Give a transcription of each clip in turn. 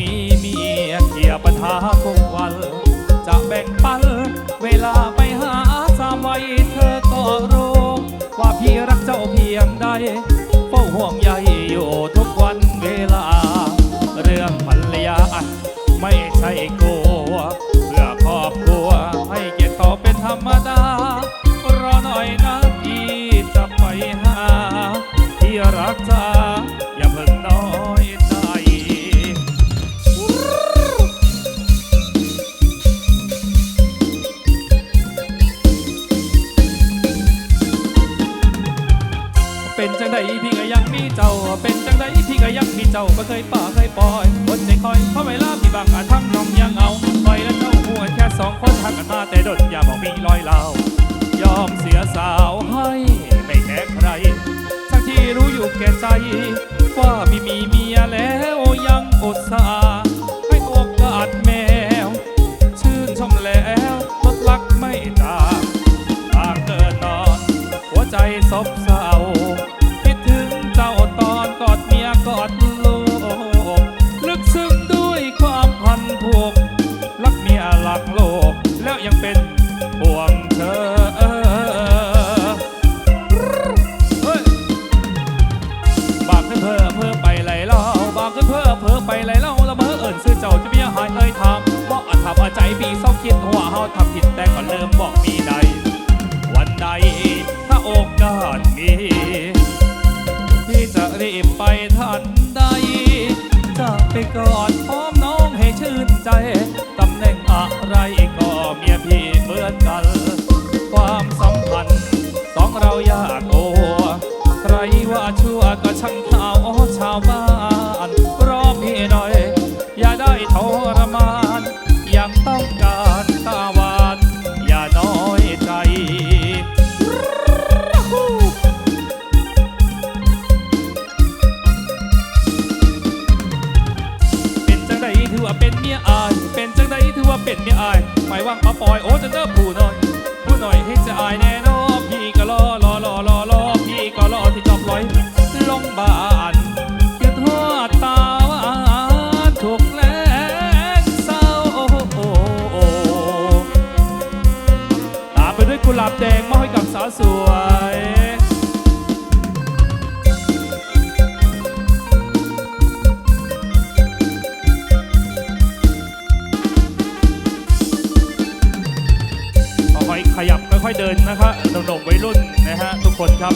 มีเมียเกี่ยปัญหาทุกวัน จะแบ่งปันเวลาไปหาสามวัยเธอก็รู้ว่าพี่รักเจ้าเพียงใดเฝ้าห่วงใยอยู่ทุ เจ้าก็เคยป่าเคยปล่อยอดใจคอยเพราะเวลาพี่บางอาจทั้งน้องยังเอาคอยและเจ้าหัวแค่สองคนทักกันมาแต่ดนอย่าบอกมีรอยเล่ายอมเสียสาวให้ไม่แค่ใครทั้งที่รู้อยู่แก่ใจ ว่าพี่มีเมียแล้วยังอุตส่าให้โอกาสแมว ชื่นชมแล้วลดลักไม่ต่างต่างเกินนอน หัวใจซบ ทำผิดแต่ก็เริ่มบอกมีใด วันใดถ้าโอกาสมีที่จะรีบไปทันใดจะไปกอดพร้อมน้องให้ชื่นใจตำแหน่งอะไรก็เมียพี่เหมือนกัน ความสัมพันธ์สองเราอยากโอใครว่าชั่วก็ช่าง อยโอ้จะเจอผู้น้อย ผู้หน่อยให้จะอายแน่นอพี่ก็รอรอรอรอรอพี่ก็รอที่จอบลอยลงบ้านเกิดทอดตาหวานถูกแลงเศร้าตามไปด้วยกุหลาบแดงมอบให้กับสาวสวยินนะครับหนุ่มๆวัยรุ่นนะฮะทุกคนครับ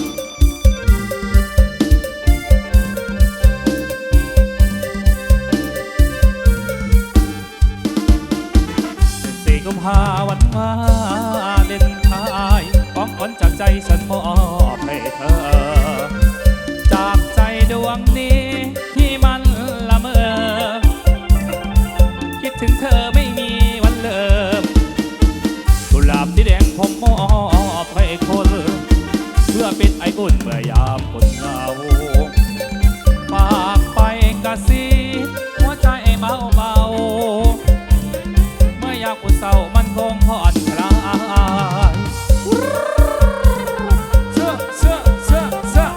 บสีแดงผมมอบให้คน เพื่อเป็นไออุ่นเมื่อยามคนเหงาฝากไปกระซีหัวใจเมาเบาเมื่อยามอุเศร้ามันคงผ่อนคลายเสื้อเสื้อเสื้อเสื้อ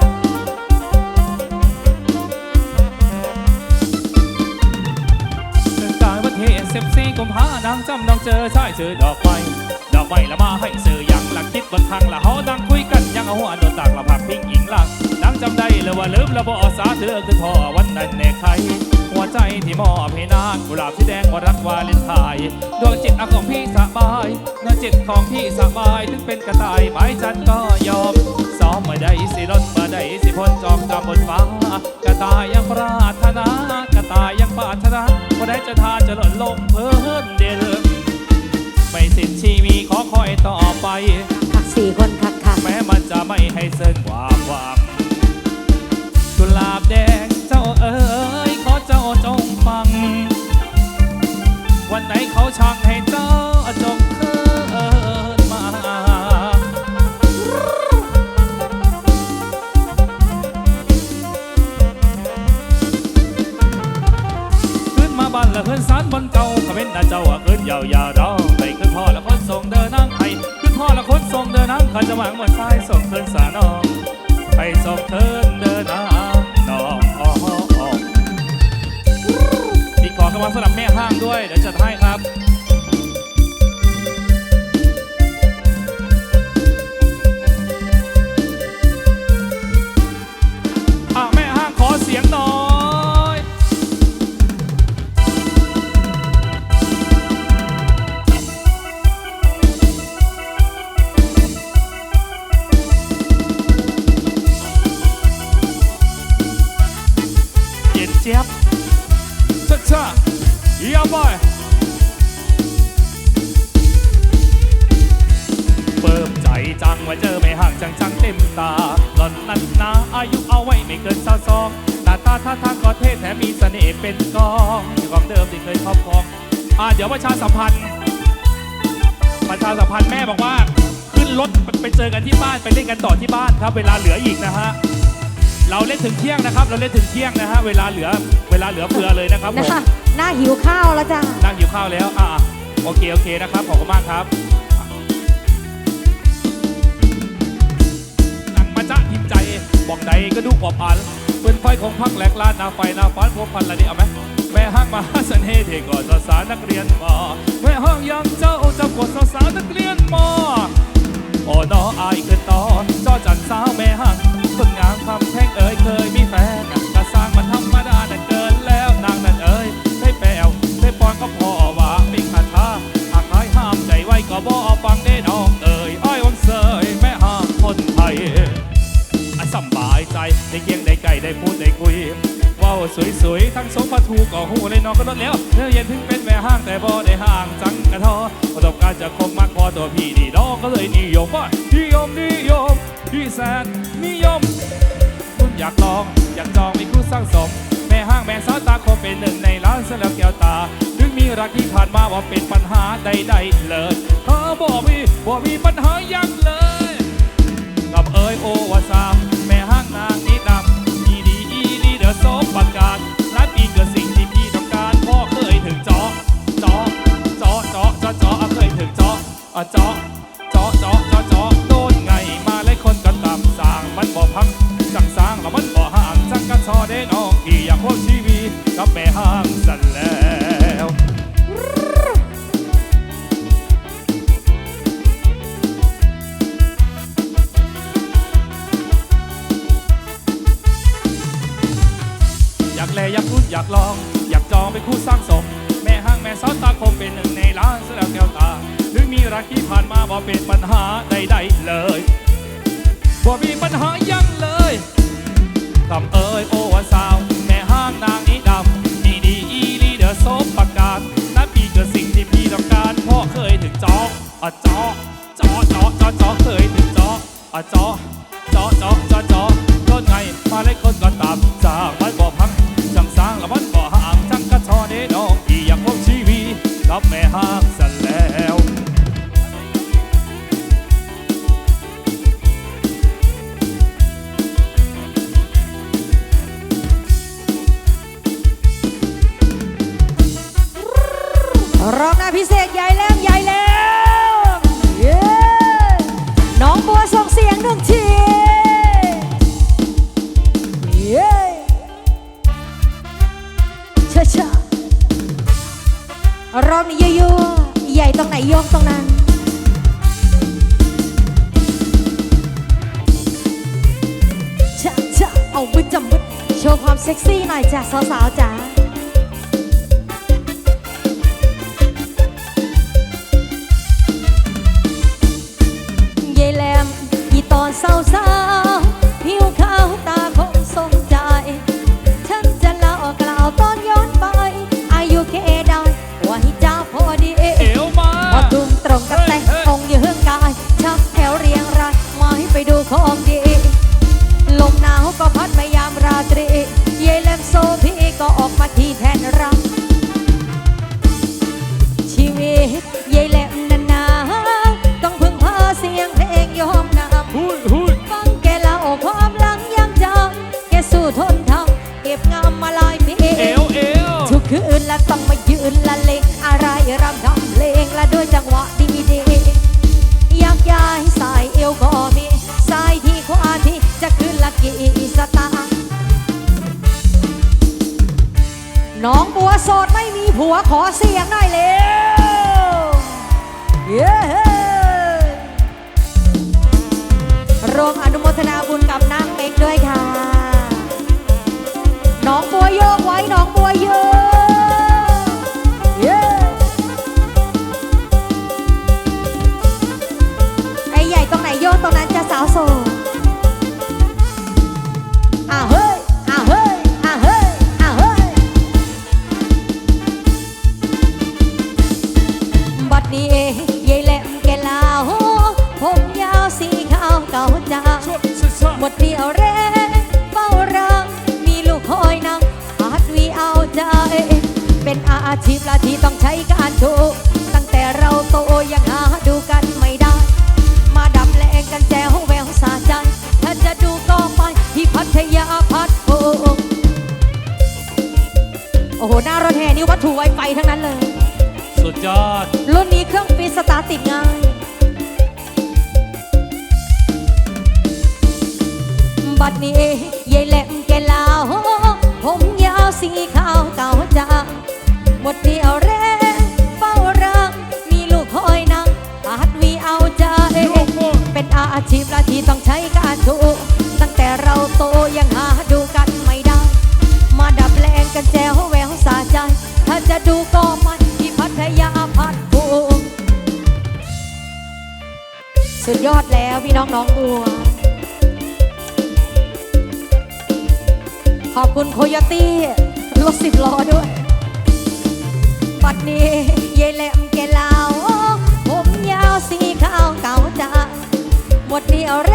เดินกลางประเทเซฟซีกุมภานางจำนองเจอชายซื้อดอกไม้ ไม้ละมาให้ซื้ออย่างละคิดบนทางละเฮาดังคุยกันยังเอาหัวโดนตากละพักพิงอิงลักนางจำได้เลยว่าลืมละบ่อสาเธอคือพ่อวันนั้นแน่ใครหัวใจที่มอบให้นางกุหลาบสีแดงว่ารักวาเลนไทน์ดวงจิตอของพี่สบายดวงจิตของพี่สบายถึงเป็นกระต่ายไม้จันก็ยอมซ้อมมาได้สิรถมาได้สิพ้นจอมจอมบนฟ้ากระต่ายยังปรารถนากระต่ายยังปรารถนาว่าได้จะทานจะหล่นลงเพิ่นเดิม ไม่สิ้นชีวีขอคอยต่อไปผักสี่คนคักคักแม้มันจะไม่ให้เส้นความหวังกุหลาบแดงเจ้าเอ๋ยขอเจ้าจงฟัง วันไหนเขาช่างให้เจ้าจงเคินมา ขึ้นมาบ้านละเพื่อนสารบนเก่าก็เป็นหน้าเจ้าอะขึ้นยาวๆรอไปขึ้นพ่อละคนส่ง เขาจะหวังเหมือนสายส่งเทินสานอง ไปส่งเทินเดินหน้าน้องอ๋ออ๋ออีขอคำว่าสำหรับแม่ห้างด้วย เดี๋ยวจัดให้ครับ มพันธ์แม่บอกว่าขึ้นรถไปเจอกันที่บ้านไปเล่นกันต่อที่บ้านครับ เวลาเหลืออีกนะฮะเราเล่นถึงเที่ยงนะครับ เราเล่นถึงเที่ยงนะฮะเวลาเหลือเวลาเหลือเฟือเลยนะครับผมนะหน้าหิวข้าวแล้วจ้านั่งหิวข้าวแล้วอ่าโอเคโอเคนะครับขอบคุณมากครับนั่งมาจ้าทิมใจบอกใดก็ดูปอบอันเป็นไฟของพักแหลกลานหนาไฟหนาฟ้านพวกพันละนี่เอาไหม แม่ห้างมาเสน่ห์เทก่อนสสารนักเรียนมอแม่ห้างยังเจ้าเจ้ากดสสารนักเรียนมอโอ้นออายคือตอนจอจันสาวแม่หังคนงามคำแท่งเอ่ยเคยมีแฟนกะสร้างมันธรรมดานั่นเกินแล้วนางนั่นเอ่ยได้แปลวได้ปอนก็พอว่ามีคาถาหากใครห้ามใจไว้ก็บ่ฟังได้น้องเอ่ยอ้อยวังเสยแม่ห้างคนไทยอันสบายใจได้เกี่ยงได้ไก่ได้พูดได้คุย สวยๆทั้งสมพัทูก็หูเลยนอนก็ลดแล้วเนื้อเย็นถึงเป็นแม่ห้างแต่บ่ได้ห่างจังกระทอประสบการณ์จะคมมากพอตัวพี่ดีน้องก็เลยนิยมว่านิยมนิยมพี่แสนนิยมคุณอยากลองอยากจองมีคู่สร้างสม แม่ห้างแม่สาวตาคงเป็นหนึ่งในล้านเสล้วแก้วตาถึงมีรักที่ผ่านมาว่าเป็นปัญหาใดๆเลยเธอบอกมีบ่มีปัญหายังเลยกับเอ้ยโอวาสามแม่ห้างนางนี้ดำ สมประกาศและปีเกิดสิ่งที่พี่ต้องการพ่อเคยถึงจอจอจอจอจอจอเคยถึงจออะจอจอจอจอจอโดนไงมาหลยคนก็ตามสร้างมันบ่พังสังสร้างแล้วมันบ่ห่างจังกันชอเด้น้ สาวๆ ดไม่มีผัวขอเสียงหน่อยเร็วเย้รวมอนุโมทนาบุญกับนางเมกด้วยค่ะ น้องบัวโยกไว้น้องบัวโยก ทีมละทีต้องใช้การโชว์ตั้งแต่เราโตยังหาดูกันไม่ได้ มาดับแรงกันแจวแววสาใจ ถ้าจะดูก็ไปที่พัทยาพัทโอโอ้โห หน้ารถแห่นี่วัตถุไวไฟทั้งนั้นเลย สุดยอด รุ่นนี้เครื่องฟรีสตาร์ติดงาน ขอบคุณโคโยตี้รถสิบล้อด้วยปัดนี้ยายแหลมแกลาผมยาวสีขาวเก่าจ้าหมดนี้เแร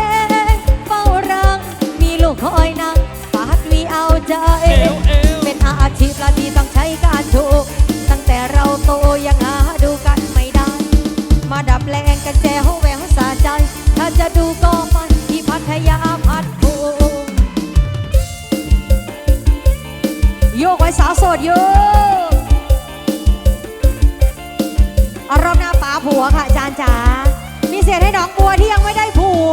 งเฝ้ารัง มีลูกคอยนั่งปาดวีเอาใจ เป็นอาชีพละดีต้องใช้การถูก ตั้งแต่เราโตยังหาดูกันไม่ได้ มาดับแรงกันแจ้วแหววสาใจ ถ้าจะดูก็มั วัยสาวโสดอยู่เอารอบหน้าป้าผัวค่ะจานจ๋ามีเศษให้น้องปัวที่ยังไม่ได้ผัว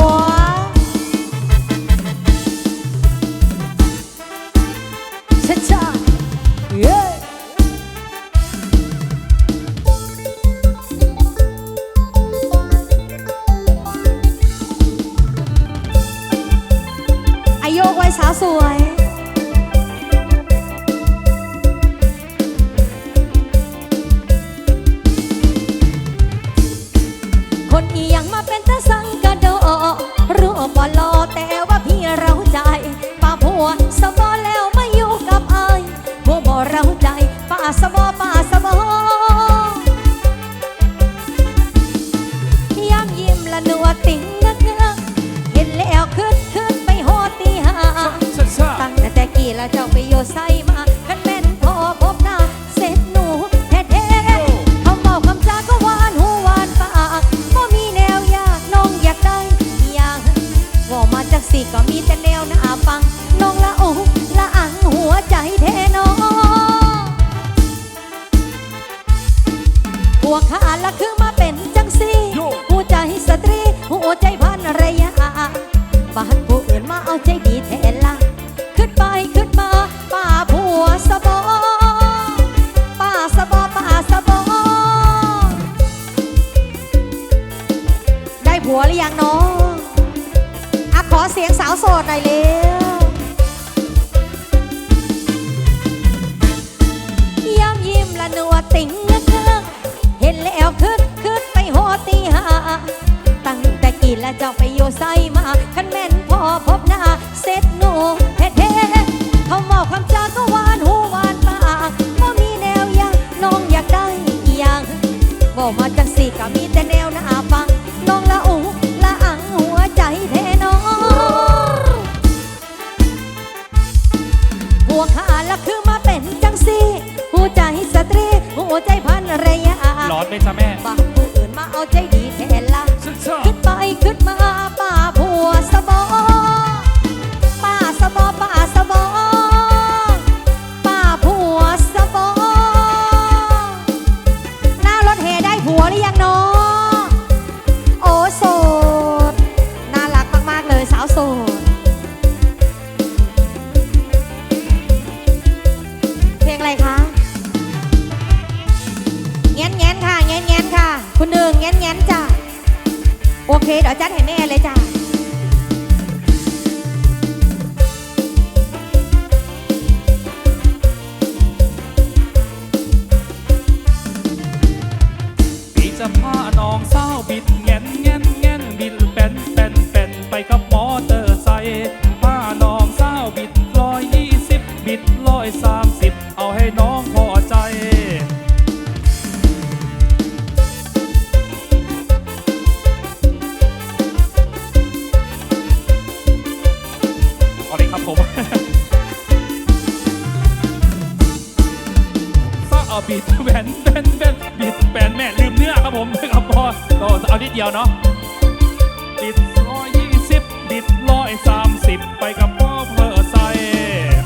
คุณหนึ่งแง้นๆจ้ะ โอเค เดี๋ยวจัดให้แม่เลยจ้ะ แล้วเนาะบิดร้อยยี่สิบบิดร้อยสามสิบไปกับพ่อเพอใส่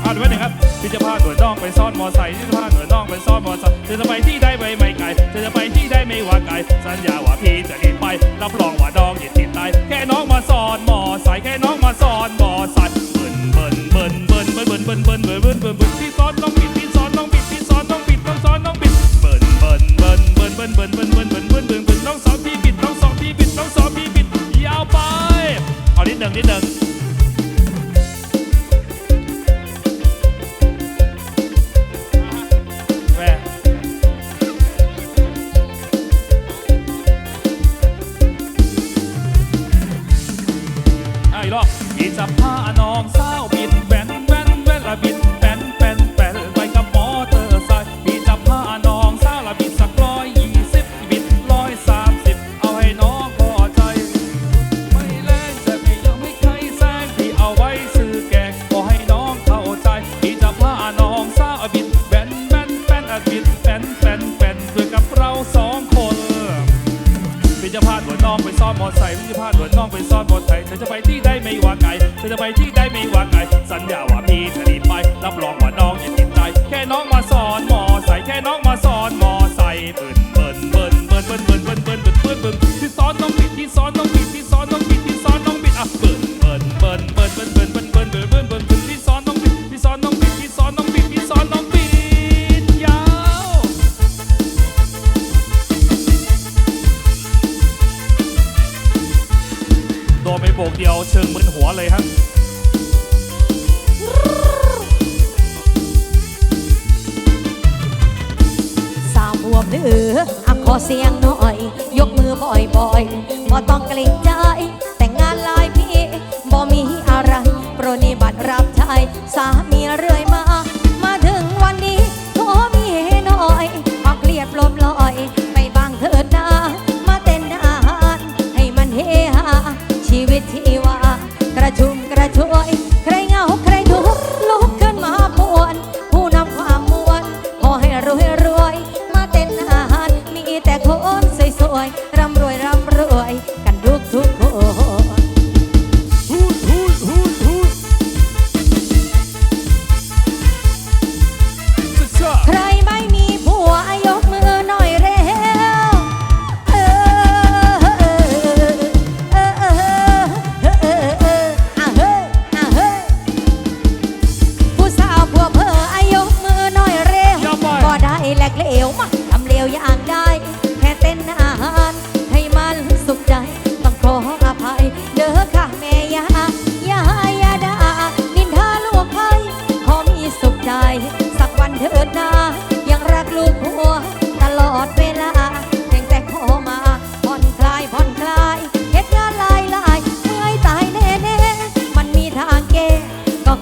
อ่านไว้หนึ่งครับพี่จะพาหน่วยน้องไปซ่อนมอไซค์พี่จะพาหน่วยน้องไปซ่อนมอไซค์จะจะไปที่ใดไปไม่ไกลจะจะไปที่ใดไม่ว่าไกลสัญญาว่าพี่จะรีบไปรับรองว่าดองย่ดติดตายแค่น้องมาซ่อนมอไซค์แค่น้องมาซ่อนมอไซค์เบิ้ลเบิ้ลเบิ้ลเบิ้ลเบิ้ลเบิ้ลเบิ้ลเบิ้ลเบิ้ลเบิ้ลเบิ่นพี่ซ่อนต้อง นึ่งนิดหนึ่งไอ้รอบอีจับาพน้องเศร้า เดียวเชิงมึนหัวเลยฮะสาวบวมหรืออะขอเสียงหน่อย ยกมือบ่อยบ่อยบ่ต้องเกรงใจ แต่งงานลายพี่บ่มีอะไร โปรนิบัตรรับใช้สา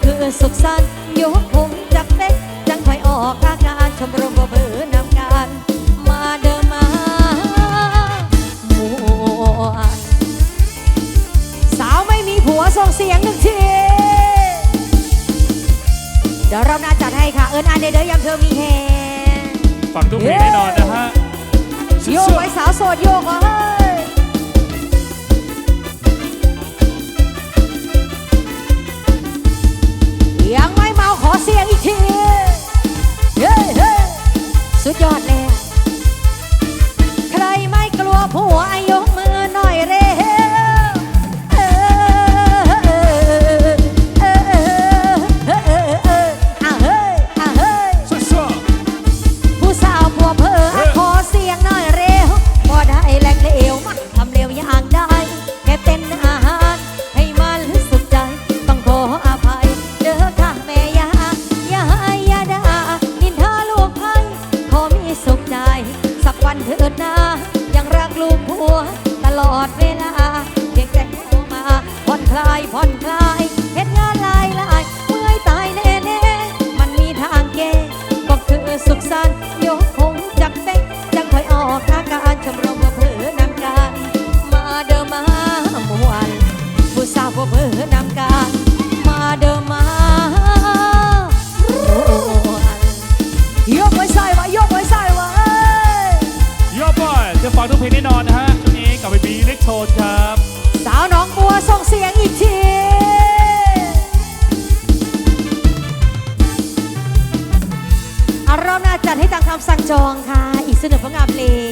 คือสุขสันต์ยกผมจากเต๊กจังคอยออกอาการชมรมบ่เบื่อนำการ มาเดิมมาหมวนสาวไม่มีผัวส่งเสียงหนึ่งที เดี๋ยวเราน่าจัดให้ค่ะ เอิญอันเดเดอร์ยังเธอมีแฮง ฝั่งทุกเพลงแน่นอนนะฮะ โยกไว้สาวโสดโยกอะ ขอเสียงอีกที เฮ้เฮสุดยอดเลย ใครไม่กลัวผัวอายุ โทษครับ สาวน้องบัวส่งเสียงอีกทีอารมณ์น่าจัดให้ตังคำสั่งจองค่ะ อีกเสนอผลงานเพลง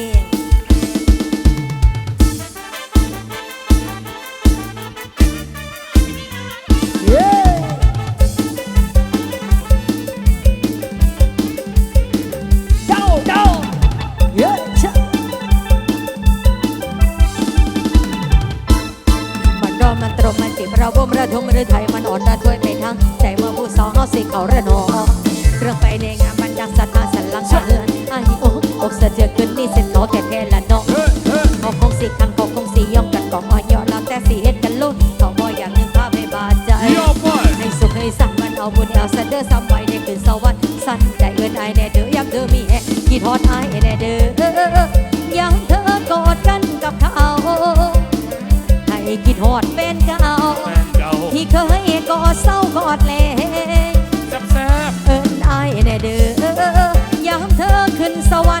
เอาบุญเอาสันเด้อซ้ำไว้ในคืนสวรรค์สันใจเอื้อนไอายแน่เด้อยามเธอมีแฮคิดฮอดไอายแน่เด้อยามเธอกอดกันกับเขาให้คิดฮอดเป็นเก่าแฟนเก่าที่เคยกอดเศร้ากอดแลแซ่บแซ่บเอิ้นไอายแน่เด้อยามเธอขึ้นสวร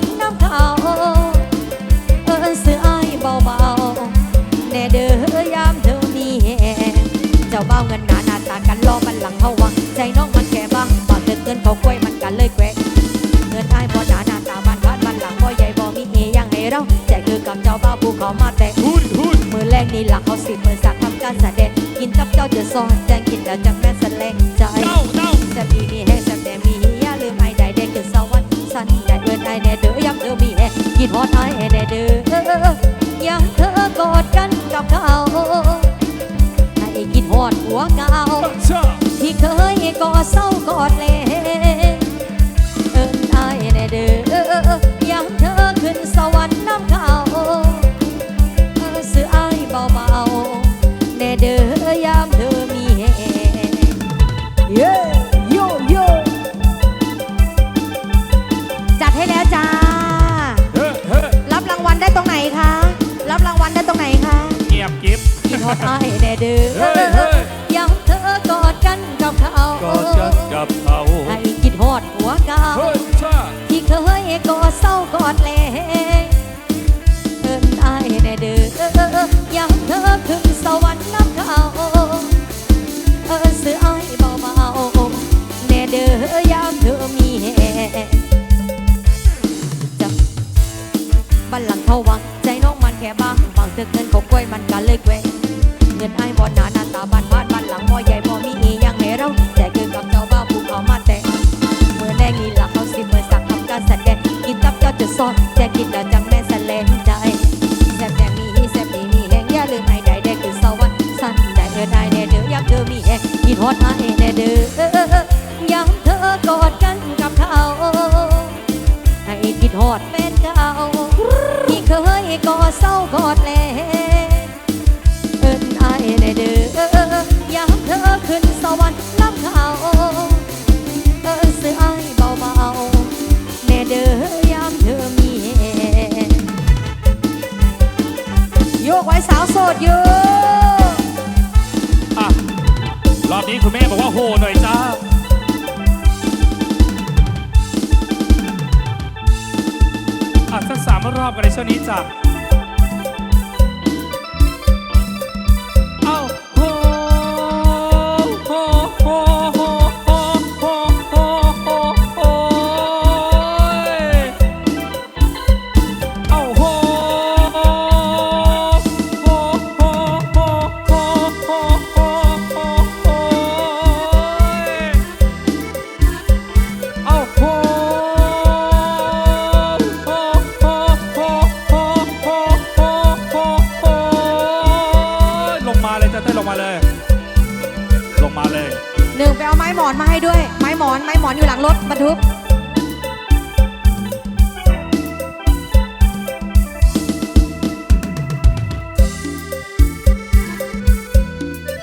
รค์ นี่หลังเขาสิบมือสักทำการแสดงกินกับเจ้าจะซอยแจงกินแล้วจะแม่นแสลงใจเจ้าเจ้าจะมีมีแห้งแซ่บแดงมีอย่าลืมไอ้ใดเด็กเกิดสวรรค์สันใดเอินไอ้แน่เด้อย้ำเธอมีแห้งกินฮอดไอ้แน่เด้อยังเธอกอดกันกับเขาให้กินฮอดหัวเก่าที่เคยกอดเศร้ากอดเลเดอดไอแน่เด้เฮ้ยอเฮ้ยยังเธอกอดกันกับเขาก็จะกับเขาให้คิดฮอดหัวเก่าเฮ้ยเชื่อที่เคยกอดเศร้ากอดแลเอิ้นไอ้แน่เด้อยังเธอขึ้นสวรรค์น้ำเขาเอิ้นซื้อไอ้เบาๆแน่เด้อยามเธอมีแฮจับบัลลังก์เขาวัง ซ่อนแต่กินแล้วจังแม่สแลงใจแซ่บแต่มีแซ่บมีมีแหงอย่าลืมไอ้ใดได้คือสวรรค์สั้นได้เออได้แน่เด้ออยากเธอมีแหงกินฮอดหาแน่เด้อยามเธอกอดกันกับเขาให้คิดฮอดแม่เจ้าที่เคยกอดเศร้ากอดแลเหหน่อยจ้าอะสักสามรอบกันในช่วงนี้จ้ะ ไหมอนไม้หมอนอยู่หลังรถบรรทุก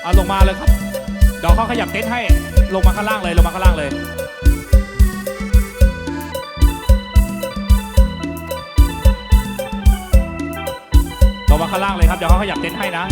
เอาลงมาเลยครับเดี๋ยวเขาขยับเต็นท์ให้ลงมาข้างล่างเลยลงมาข้างล่างเลย ลงมาข้างล่างเลยครับเดี๋ยวเขาขยับเต็นท์ให้นะ